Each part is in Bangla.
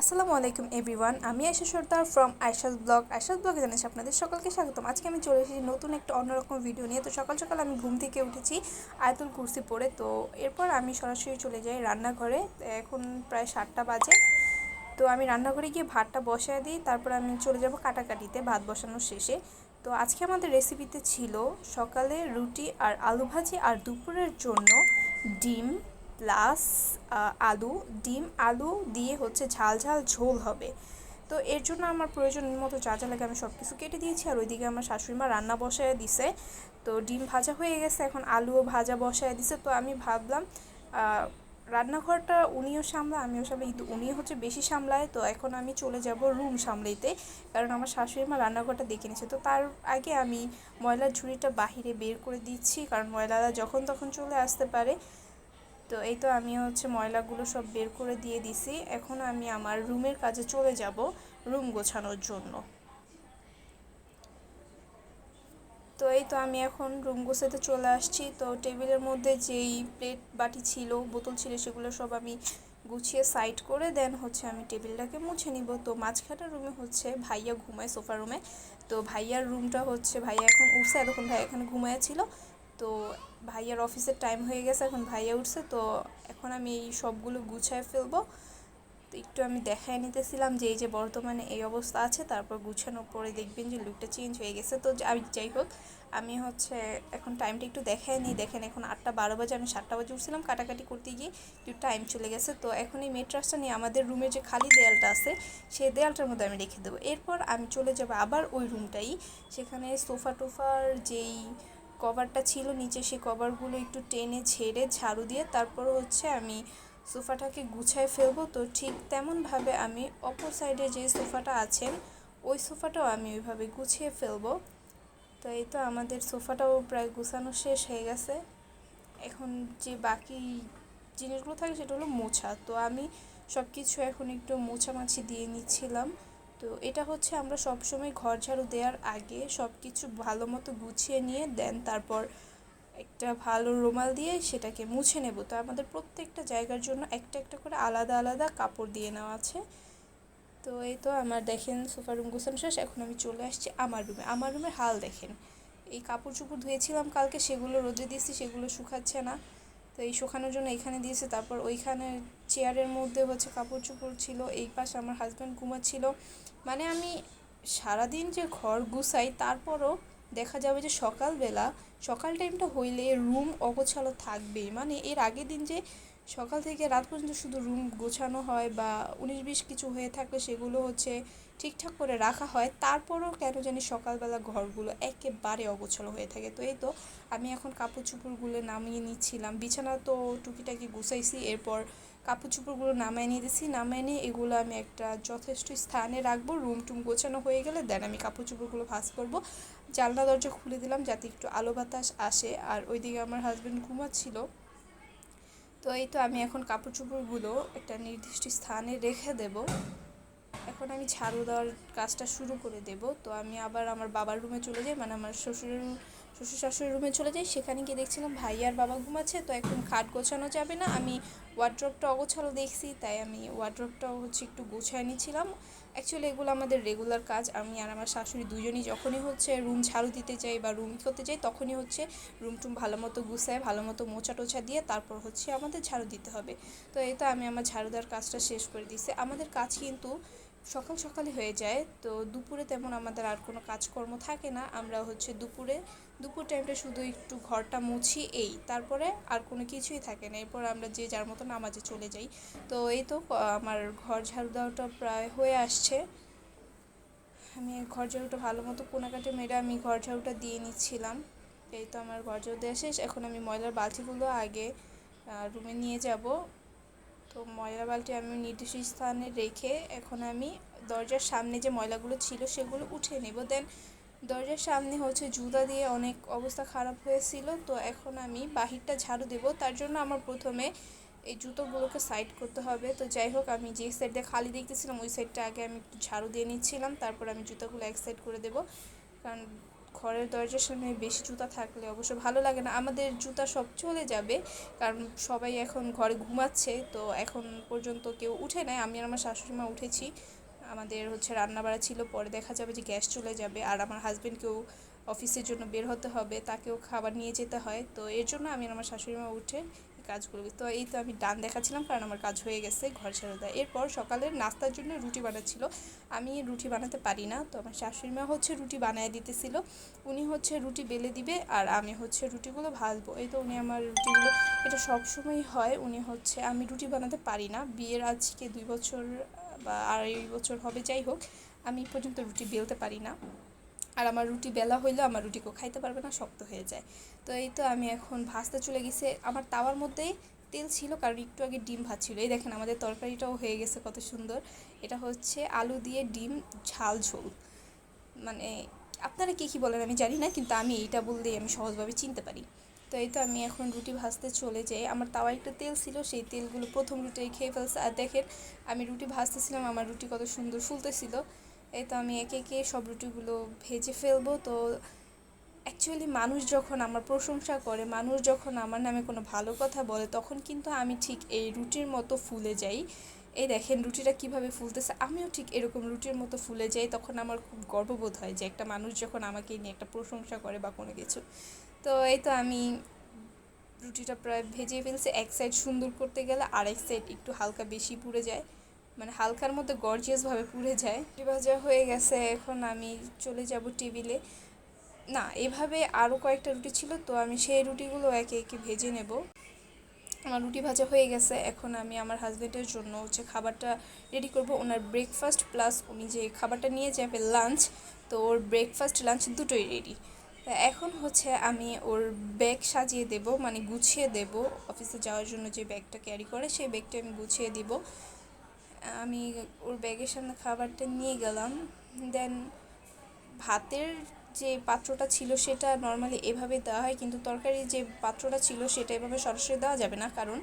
আসসালামু আলাইকুম এভরিওয়ান আমি আয়শা সর্দার ফ্রম আয়শাস ব্লগ আয়শাস ব্লগে জানাচ্ছি আপনাদের সকলকে স্বাগতম। আজকে আমি চলে এসেছি নতুন একটা অন্যরকম ভিডিও নিয়ে। তো সকাল সকাল আমি ঘুম থেকে উঠেছি আয়তুল কুর্সি পরে তো এরপর আমি সরাসরি চলে যাই রান্নাঘরে। এখন প্রায় সাতটা বাজে। তো আমি রান্নাঘরে গিয়ে ভাতটা বসায় দিই। তারপর আমি চলে যাব কাটাকাটিতে, ভাত বসানোর শেষে। তো আজকে আমাদের রেসিপিতে ছিল সকালে রুটি আর আলু ভাজি আর দুপুরের জন্য ডিম প্লাস আলু, ডিম, আলু দিয়ে হচ্ছে ঝাল ঝাল ঝোল হবে। তো এর জন্য আমার প্রয়োজন মতো যা যা লাগে আমি সব কিছু কেটে দিয়েছি, আর ওইদিকে আমার শাশুড়ি মা রান্না বসায় দিছে। তো ডিম ভাজা হয়ে গেছে, এখন আলুও ভাজা বসায় দিছে। তো আমি ভাবলাম রান্নাঘরটা উনিও সামলায়, আমিও সামলাই। কিন্তু উনিও হচ্ছে বেশি সামলায়, তো এখন আমি চলে যাব রুম সামলাইতে। কারণ আমার শাশুড়ি মা রান্নাঘরটা দেখে নিছে। তো তার আগে আমি ময়লার ঝুড়িটা বাহিরে বের করে দিচ্ছি, কারণ ময়লারা যখন তখন চলে আসতে পারে। তো এই তো আমি হচ্ছে ময়লাগুলো সব বের করে দিয়ে দিছি। এখন আমি আমার রুমের কাজে চলে যাব রুম গোছানোর জন্য। তো এই তো আমি এখন রুম গোছাতে চলে আসছি। তো টেবিলের মধ্যে যেই প্লেট, বাটি ছিল, বোতল ছিল, সেগুলো সব আমি গুছিয়ে সাইড করে দেন হচ্ছে আমি টেবিলটাকে মুছে নিব। তো মাঝখানের রুমে হচ্ছে ভাইয়া ঘুমায় সোফা রুমে। তো ভাইয়ার রুমটা হচ্ছে, ভাইয়া এখন উঠছে। এতক্ষণ ভাইয়া এখানে ঘুমায় ছিল। তো ভাইয়ার অফিসের টাইম হয়ে গেছে, এখন ভাইয়া উঠছে, তো এখন আমি এই সবগুলো গুছায় ফেলব। তো একটু আমি দেখায় নিতেছিলাম যে এই যে বর্তমানে এই অবস্থা আছে, তারপর গুছানোর পরে দেখবেন যে লুকটা চেঞ্জ হয়ে গেছে। তো আমি যাই হোক, আমি হচ্ছে এখন টাইমটা একটু দেখায় নিই। দেখেন এখন আটটা বারো বাজে, আমি সাতটা বাজে উঠছিলাম কাটাকাটি করতে গিয়ে একটু টাইম চলে গেছে। তো এখন এই মেট্রাসটা নিয়ে আমাদের রুমের যে খালি দেয়ালটা আছে, সেই দেয়ালটার মধ্যে আমি রেখে দেবো। এরপর আমি চলে যাব আবার ওই রুমটাই সেখানে সোফা টোফার যেই কভারটা ছিল, নিচে সেই কভারগুলো একটু টেনে ছেড়ে ঝাড়ু দিয়ে তারপর হচ্ছে আমি সোফাটাকে গুছায় ফেলব। তো ঠিক তেমনভাবে আমি অপর সাইডে যে সোফাটা আছেন, ওই সোফাটাও আমি ওইভাবে গুছিয়ে ফেলব। তো এই তো আমাদের সোফাটাও প্রায় গুছানো শেষ হয়ে গেছে। এখন যে বাকি জিনিসগুলো থাকে সেটা হলো মোছা। তো আমি সব কিছু এখন একটু মোছামাছি দিয়ে নিচ্ছিলাম। তো এটা হচ্ছে আমরা সবসময় ঘর ঝাড়ু দেওয়ার আগে সব কিছু ভালো মতো গুছিয়ে নিয়ে দেন, তারপর একটা ভালো রুমাল দিয়ে সেটাকে মুছে নেব। তো আমাদের প্রত্যেকটা জায়গার জন্য একটা একটা করে আলাদা আলাদা কাপড় দিয়ে নেওয়া আছে। তো এই তো আমার দেখেন সোফা রুম গোছানো শেষ, এখন আমি চলে আসছি আমার রুমে। আমার রুমের হাল দেখেন। এই কাপড় চোপড় ধুয়েছিলাম কালকে, সেগুলো রোদে দিয়েছি, সেগুলো শুকাচ্ছে না। তো এই শুকানোর জন্য এখানে দিয়েছে। তারপর ওইখানে চেয়ারের মধ্যে হচ্ছে কাপড় চোপড় ছিল, এই পাশে আমার হাজব্যান্ড ঘুমাচ্ছিল। মানে আমি সারাদিন যে ঘর গুছাই, তারপরও দেখা যাবে যে সকালবেলা, সকাল টাইমটা হইলে রুম অগোছালো থাকবেই। মানে এর আগের দিন যে সকাল থেকে রাত পর্যন্ত শুধু রুম গোছানো হয় বা উনিশ বিশ কিছু হয়ে থাকলে সেগুলো হচ্ছে ঠিকঠাক করে রাখা হয়, তারপরেও কেন জানি সকালবেলা ঘরগুলো একেবারে অগোছালো হয়ে থাকে। তো এই তো আমি এখন কাপড় চোপড়গুলো নামিয়ে নিচ্ছিলাম। বিছানা তো টুকিটাকি গুছাইছি, এরপর কাপড় চোপড়গুলো নামায় নিয়ে দিছি, নামায় নিয়ে এগুলো আমি একটা যথেষ্ট স্থানে রাখব রুম টুম গোছানো হয়ে গেলে দেন আমি কাপড় চোপড়গুলো ভাস করব। জানলা দরজা খুলে দিলাম যাতে একটু আলো বাতাস আসে, আর ওইদিকে আমার হাজব্যান্ড ঘুমাচ্ছিল। তো এই তো আমি এখন কাপড় চোপড়গুলো একটা নির্দিষ্ট স্থানে রেখে দেব। এখন আমি ঝাড়ু দেওয়ার কাজটা শুরু করে দেব। তো আমি আবার আমার বাবার রুমে চলে যাই মানে আমার শ্বশুরের শ্বশুর শাশুড়ির রুমে চলে যাই। সেখানে গিয়ে দেখছিলাম ভাই আর বাবা ঘুমাচ্ছে, তো এখন খাট গোছানো যাবে না। আমি ওয়ার্ড্রপটা অগোছালো দেখছি, তাই আমি ওয়ার্ড্রপটাও হচ্ছে একটু গোছায় নিয়েছিলাম অ্যাকচুয়ালি এগুলো আমাদের রেগুলার কাজ। আমি আর আমার শাশুড়ি দুজনই যখনই হচ্ছে রুম ঝাড়ু দিতে চাই বা রুম করতে যাই, তখনই হচ্ছে রুম টুম ভালো মতো গুছায় ভালো মতো মোচা টোচা দিয়ে তারপর হচ্ছে আমাদের ঝাড়ু দিতে হবে। তো তো আমি আমার ঝাড়ু দেওয়ার কাজটা শেষ করে দিছি আমাদের কাজ কিন্তু সকাল সকালে হয়ে যায়। তো দুপুরে তেমন আমাদের আর কোনো কাজকর্ম থাকে না। আমরা হচ্ছে দুপুরে, দুপুর টাইমটা শুধু একটু ঘরটা মুছি এই। তারপরে আর কোনো কিছুই থাকে না। এরপর আমরা যে যার মতো নামাজে চলে যাই। তো এই তো আমার ঘর ঝাড়ু দেওয়াটা প্রায় হয়ে আসছে। আমি ঘর ঝাড়ুটা ভালো মতো কোনাকাটে মেরে আমি ঘর ঝাড়ুটা দিয়ে নিচ্ছিলাম। এই তো আমার ঘর ঝাড়ু দেওয়া শেষ। এখন আমি ময়লার বালতিগুলো আগে রুমে নিয়ে যাব। তো ময়লা বালতি আমি নির্দিষ্ট স্থানে রেখে এখন আমি দরজার সামনে যে ময়লাগুলো ছিল সেগুলো উঠে নেব। দেন দরজার সামনে হচ্ছে জুতা দিয়ে অনেক অবস্থা খারাপ হয়েছিল, তো এখন আমি বাহিরটা ঝাড়ু দেব। তার জন্য আমার প্রথমে এই জুতোগুলোকে সাইড করতে হবে। তো যাই হোক, আমি যে সাইড খালি দেখতেছিলাম, ওই সাইডটা আগে আমি একটু ঝাড়ু দিয়ে নিচ্ছিলাম। তারপর আমি জুতোগুলো এক সাইড করে দেবো। কারণ ঘরের দরজার সামনে বেশি জুতা থাকলে অবশ্য ভালো লাগে না। আমাদের জুতা সব চলে যাবে, কারণ সবাই এখন ঘরে ঘুমাচ্ছে, তো এখন পর্যন্ত কেউ উঠে নাই। আমি আর আমার শাশুড়ি মা উঠেছি। আমাদের হচ্ছে রান্না রান্নাবাড়া ছিল, পরে দেখা যাবে যে গ্যাস চলে যাবে, আর আমার হাজবেন্ডকেও অফিসের জন্য বের হতে হবে, তাকেও খাবার নিয়ে যেতে হয়। তো এর জন্য আমি আমার শাশুড়ি মা উঠে কাজগুলো। তো এই তো আমি ডান দেখাচ্ছিলাম, কারণ আমার কাজ হয়ে গেছে, ঘর ছেড়ে দেয় এরপর সকালের নাস্তার জন্য রুটি বানাচ্ছিল। আমি রুটি বানাতে পারি না, তো আমার শাশুড়ি মা হচ্ছে রুটি বানায় দিতেছিল। উনি হচ্ছে রুটি বেলে দিবে আর আমি হচ্ছে রুটিগুলো ভাজবো। এই তো উনি আমার রুটিগুলো, এটা সবসময় হয়। উনি হচ্ছে, আমি রুটি বানাতে পারি না। বিয়ের আজকে দুই বছর বা আড়াই বছর হবে, যাই হোক, আমি পর্যন্ত রুটি বেলতে পারি না। আর আমার রুটি বেলা হইলেও আমার রুটি কেউ খাইতে পারবে না, শক্ত হয়ে যায়। তো এই তো আমি এখন ভাজতে চলে গেছে। আমার তাওয়ার মধ্যেই তেল ছিল, কারণ একটু আগে ডিম ভাজছিল এই দেখেন আমাদের তরকারিটাও হয়ে গেছে কত সুন্দর। এটা হচ্ছে আলু দিয়ে ডিম ঝাল ঝোল। মানে আপনারা কী কী বলেন আমি জানি না, কিন্তু আমি এইটা বললেই আমি সহজভাবে চিনতে পারি। তো এই তো আমি এখন রুটি ভাজতে চলে যাই। আমার তাওয়া একটা তেল ছিল, সেই তেলগুলো প্রথম রুটি খেয়ে ফেলছে। আর দেখেন আমি রুটি ভাজতেছিলাম, আমার রুটি কত সুন্দর ফুলতেছিল। এই তো আমি একে একে সব রুটিগুলো ভেজে ফেলব। তো অ্যাকচুয়ালি মানুষ যখন আমার প্রশংসা করে, মানুষ যখন আমার নামে কোনো ভালো কথা বলে, তখন কিন্তু আমি ঠিক এই রুটির মতো ফুলে যাই। এই দেখেন রুটিটা কীভাবে ফুলতেছে, আমিও ঠিক এরকম রুটির মতো ফুলে যাই, তখন আমার খুব গর্ববোধ হয় যে একটা মানুষ যখন আমাকে নিয়ে একটা প্রশংসা করে বা কোনো কিছু। তো এই তো আমি রুটিটা প্রায় ভেজে ফেলছি, এক সাইড সুন্দর করতে গেলে আরেক সাইড একটু হালকা বেশি পুড়ে যায়। মানে হালকার মধ্যে গর্জিয়াসভাবে পুড়ে যায়। ভাজা হয়ে গেছে, এখন আমি চলে যাব টেবিলে। না, এভাবে আরও কয়েকটা রুটি ছিল, তো আমি সেই রুটিগুলো একে একে ভেজে নেব। আমার রুটি ভাজা হয়ে গেছে, এখন আমি আমার হাজব্যান্ডের জন্য হচ্ছে খাবারটা রেডি করব। ওনার ব্রেকফাস্ট প্লাস উনি যে খাবারটা নিয়ে যাবে লাঞ্চ তো ওর ব্রেকফাস্ট লাঞ্চ দুটোই রেডি এখন হচ্ছে আমি ওর ব্যাগ সাজিয়ে দেব মানে গুছিয়ে দেব। অফিসে যাওয়ার জন্য যে ব্যাগটা ক্যারি করে, সেই ব্যাগটা আমি গুছিয়ে দিব। আমি ওর ব্যাগের সামনে খাবারটা নিয়ে গেলাম। দেন ভাতের যে পাত্রটা ছিল সেটা নর্মালি এভাবে দেওয়া হয়, কিন্তু তরকারির যে পাত্রটা ছিল সেটা এভাবে সরাসরি দেওয়া যাবে না, কারণ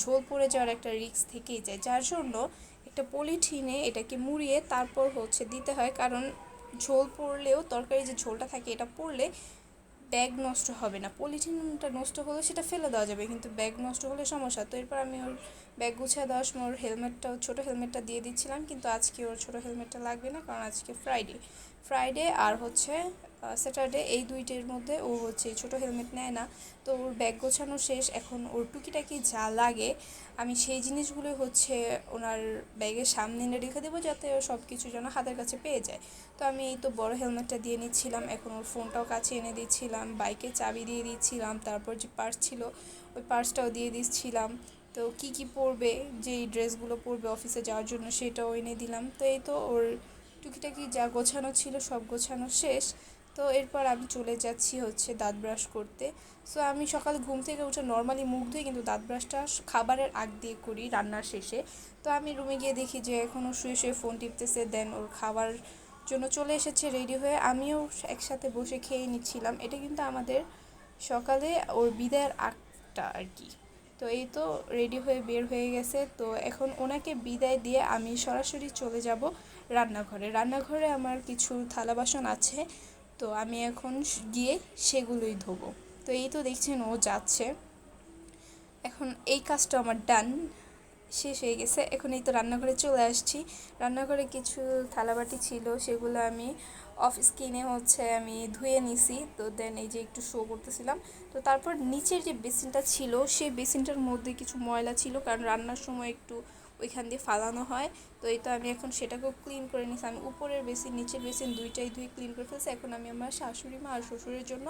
ঝোল পড়ে যাওয়ার একটা রিস্ক থেকেই যায়। যার জন্য একটা পলিথিনে এটাকে মুড়িয়ে তারপর হচ্ছে দিতে হয়, কারণ ঝোল পড়লেও তরকারি যে ঝোলটা থাকে এটা পড়লে ব্যাগ নষ্ট হবে না। পলিথিনটা নষ্ট হলে সেটা ফেলে দেওয়া যাবে, কিন্তু ব্যাগ নষ্ট হলে সমস্যা। তো এরপর আমি ওর ব্যাগ গুছিয়ে দেওয়ার সময় ওর হেলমেটটা ছোটো হেলমেটটা দিয়ে দিচ্ছিলাম, কিন্তু আজকে ওর ছোটো হেলমেটটা লাগবে না, কারণ আজকে ফ্রাইডে ফ্রাইডে আর হচ্ছে স্যাটারডে এই দুইটির মধ্যে ও হচ্ছে ছোটো হেলমেট নেয় না। তো ওর ব্যাগ গোছানো শেষ। এখন ওর টুকিটাকি যা লাগে, আমি সেই জিনিসগুলো হচ্ছে ওনার ব্যাগের সামনে এনে রেখে দেবো যাতে ও সব কিছু যেন হাতের কাছে পেয়ে যায়। তো আমি এই তো বড় হেলমেটটা দিয়ে নিচ্ছিলাম। এখন ওর ফোনটাও কাছে এনে দিচ্ছিলাম বাইকে চাবি দিয়ে দিচ্ছিলাম, তারপর যে পার্স ছিল, ওই পার্সটাও দিয়ে দিচ্ছিলাম। তো কি কি পরবে, যেই ড্রেসগুলো পরবে অফিসে যাওয়ার জন্য সেটাও এনে দিলাম। তো এই তো ওর টুকিটাকি যা গোছানো ছিল সব গোছানো শেষ। তো এরপর আমি চলে যাচ্ছি হচ্ছে দাঁত ব্রাশ করতে। সো আমি সকালে ঘুম থেকে উঠে নর্মালি মুখ ধুই কিন্তু দাঁত ব্রাশটা খাবারের আগ দিয়ে করি রান্নার শেষে। তো আমি রুমে গিয়ে দেখি যে এখনও শুয়ে শুয়ে ফোন টিপতেছে দেন ওর খাবার জন্য চলে এসেছে রেডি হয়ে। আমিও একসাথে বসে খেয়ে নিচ্ছিলাম। এটা কিন্তু আমাদের সকালে ওর বিদায়ের আগটা আর কি। তো এই তো রেডি হয়ে বের হয়ে গেছে। তো এখন ওনাকে বিদায় দিয়ে আমি সরাসরি চলে যাব রান্নাঘরে। রান্নাঘরে আমার কিছু থালা বাসন আছে। তো আমি এখন গিয়ে সেগুলোই ধোবো। তো এই তো দেখছেন ও যাচ্ছে। এখন এই কাজটা আমার ডান, শেষ হয়ে গেছে। এখন এই তো রান্নাঘরে চলে আসছি। রান্নাঘরে কিছু থালাবাটি ছিল, সেগুলো আমি অফিস কিনে হচ্ছে আমি ধুয়ে নিছি। তো দেন এই যে একটু শো করতেছিলাম। তো তারপর নিচের যে বেসিনটা ছিল, সেই বেসিনটার মধ্যে কিছু ময়লা ছিল, কারণ রান্নার সময় একটু ওইখান দিয়ে ফালানো হয়। তো এই তো আমি এখন সেটাকেও ক্লিন করে নিছি। আমি উপরের বেসিন, নিচের বেসিন দুইটাই ধুয়ে ক্লিন করে ফেলছি। এখন আমি আমার শাশুড়ি মা আর শ্বশুরের জন্য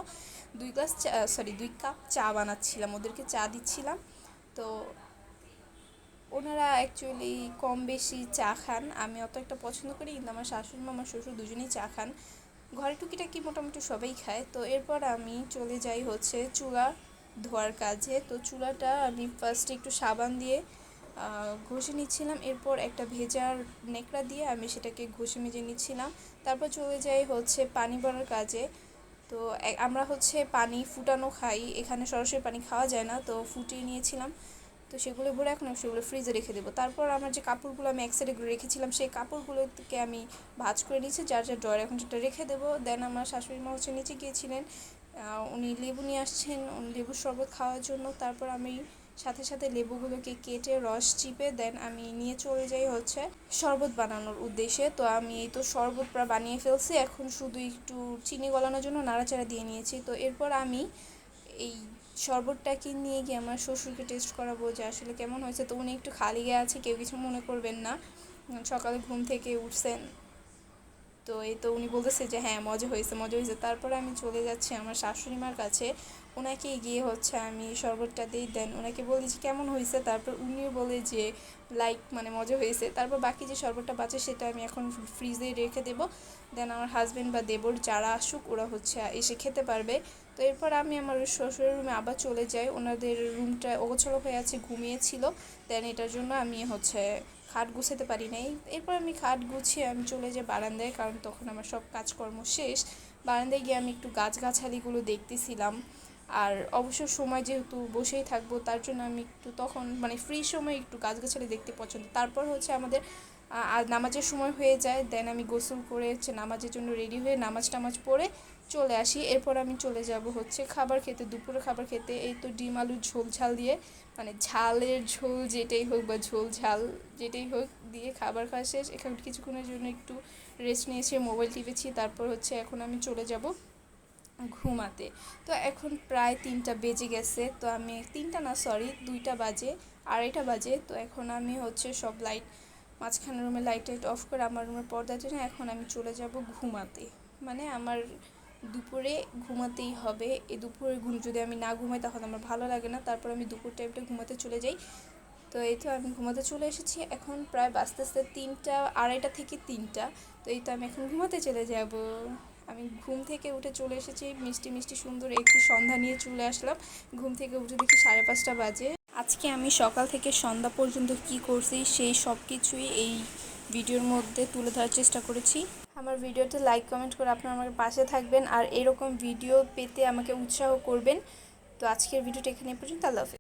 দুই গ্লাস চা সরি দুই কাপ চা বানাচ্ছিলাম। ওদেরকে চা দিচ্ছিলাম। তো ওনারা অ্যাকচুয়ালি কম বেশি চা খান। আমি অত একটা পছন্দ করি কিন্তু আমার শাশুড়ি মা, আমার শ্বশুর দুজনেই চা খান। ঘরে টুকিটাকি মোটামুটি সবাই খায়। তো এরপর আমি চলে যাই হচ্ছে চুলা ধোয়ার কাজে। তো চুলাটা আমি ফার্স্টে একটু সাবান দিয়ে ঘষে নিচ্ছিলাম। এরপর একটা ভেজার নেকড়া দিয়ে আমি সেটাকে ঘষে মেজে নিচ্ছিলাম। তারপর চলে যাই হচ্ছে পানি ভরার কাজে। তো আমরা হচ্ছে পানি ফুটানো খাই। এখানে সরাসরি পানি খাওয়া যায় না, তো ফুটিয়ে নিয়েছিলাম। তো সেগুলো ভরে এখন আমি সেগুলো ফ্রিজে রেখে দেবো। তারপর আমার যে কাপড়গুলো আমি এক সাইডে রেখেছিলাম, সেই কাপড়গুলোকে আমি ভাজ করে নিয়েছি যার যার ড্রয়ার এখন সেটা রেখে দেবো। দেন আমার শাশুড়ি মা হচ্ছে নিচে গিয়েছিলেন। উনি লেবু নিয়ে আসছেন। উনি লেবুর শরবত খাওয়ার জন্য। তারপর আমি সাথে সাথে লেবুগুলোকে কেটে রস চিপে দেন, আমি নিয়ে চলে যাই হচ্ছে শরবত বানানোর উদ্দেশ্যে। তো আমি এই তো শরবত প্রায় বানিয়ে ফেলছি, এখন শুধু একটু চিনি গলানোর জন্য নাড়াচাড়া দিয়ে নিয়েছি। তো এরপর আমি এই শরবতটাকে নিয়ে গিয়ে আমার শ্বশুরকে টেস্ট করাবো যে আসলে কেমন হয়েছে। তো উনি একটু খালি গিয়ে আছে, কেউ কিছু মনে করবেন না। সকালে ঘুম থেকে উঠছেন। তো এই তো উনি বলতেছে যে হ্যাঁ মজা হয়েছে মজা হয়েছে। তারপরে আমি চলে যাচ্ছি আমার শাশুড়ি মার কাছে। ওনাকে গিয়ে হচ্ছে আমি শরবতটা দিই দেন। ওনাকে বলি যে, কেমন হয়েছে? তারপর উনিও বলে যে, লাইক মানে মজা হয়েছে। তারপর বাকি যে শরবতটা বাঁচে সেটা আমি এখন ফ্রিজে রেখে দেবো। দেন আমার হাজব্যান্ড বা দেবর যারা আসুক, ওরা হচ্ছে এসে খেতে পারবে। তো এরপর আমি আমার শ্বশুরের রুমে আবার চলে যাই। ওনাদের রুমটা অগোছলো হয়ে আছে, ঘুমিয়েছিল। দেন এটার জন্য আমি হচ্ছে খাট গুছাতে পারি নাই। এরপর আমি খাট গুছিয়ে আমি চলে যাই বারান্দায়, কারণ তখন আমার সব কাজকর্ম শেষ। বারান্দায় গিয়ে আমি একটু গাছগাছালিগুলো দেখতেছিলাম। আর অবসর সময় যেহেতু বসেই থাকব, তার জন্য আমি একটু তখন মানে ফ্রি সময় একটু গাছগাছালি দেখতে পছন্দ। তারপর হচ্ছে আমাদের আর নামাজের সময় হয়ে যায় দেন আমি গোসল করে হচ্ছে নামাজের জন্য রেডি হয়ে নামাজ টামাজ পড়ে চলে আসি। এরপর আমি চলে যাব হচ্ছে খাবার খেতে দুপুরে খাবার খেতে। এই তো ডিম আলুর ঝোল, ঝাল দিয়ে মানে ঝালের ঝোল যেটাই হোক বা ঝোল, ঝাল যেটাই হোক দিয়ে খাবার খাওয়া শেষ। এখানে কিছুক্ষণের জন্য একটু রেস্ট নিয়েছি মোবাইল টিপেছি। তারপর হচ্ছে এখন আমি চলে যাব ঘুমাতে। তো এখন প্রায় তিনটা বেজে গেছে। তো আমি তিনটা না সরি দুইটা বাজে, আড়াইটা বাজে। তো এখন আমি হচ্ছে সব লাইট মাঝখানে রুমে লাইট টাইট অফ করে আমার রুমের পর্দা টেনে এখন আমি চলে যাব ঘুমাতে। মানে আমার দুপুরে ঘুমাতেই হবে। এই দুপুরে ঘুম যদি আমি না ঘুমাই তাহলে আমার ভালো লাগে না। তারপর আমি দুপুর টাইমটা ঘুমাতে চলে যাই। তো এই তো আমি ঘুমাতে চলে এসেছি। এখন প্রায় বাজতে আস্তে তিনটা, আড়াইটা থেকে তিনটা। তো এই তো আমি এখন ঘুমাতে চলে যাব। আমি ঘুম থেকে উঠে চলে এসেছি। মিষ্টি মিষ্টি সুন্দর একটি সন্ধ্যা নিয়ে চলে আসলাম। ঘুম থেকে উঠে দেখি সাড়ে পাঁচটা বাজে। আজকে আমি সকাল থেকে সন্ধ্যা পর্যন্ত কি করছি সেই সব কিছুই এই ভিডিওর মধ্যে তুলে ধরার চেষ্টা করেছি। আমার ভিডিওতে লাইক কমেন্ট করে আপনারা আমাকে পাশে থাকবেন আর এরকম ভিডিও পেতে আমাকে উৎসাহ করবেন। তো আজকের ভিডিওটা এখানে পর্যন্ত। আল্লাহ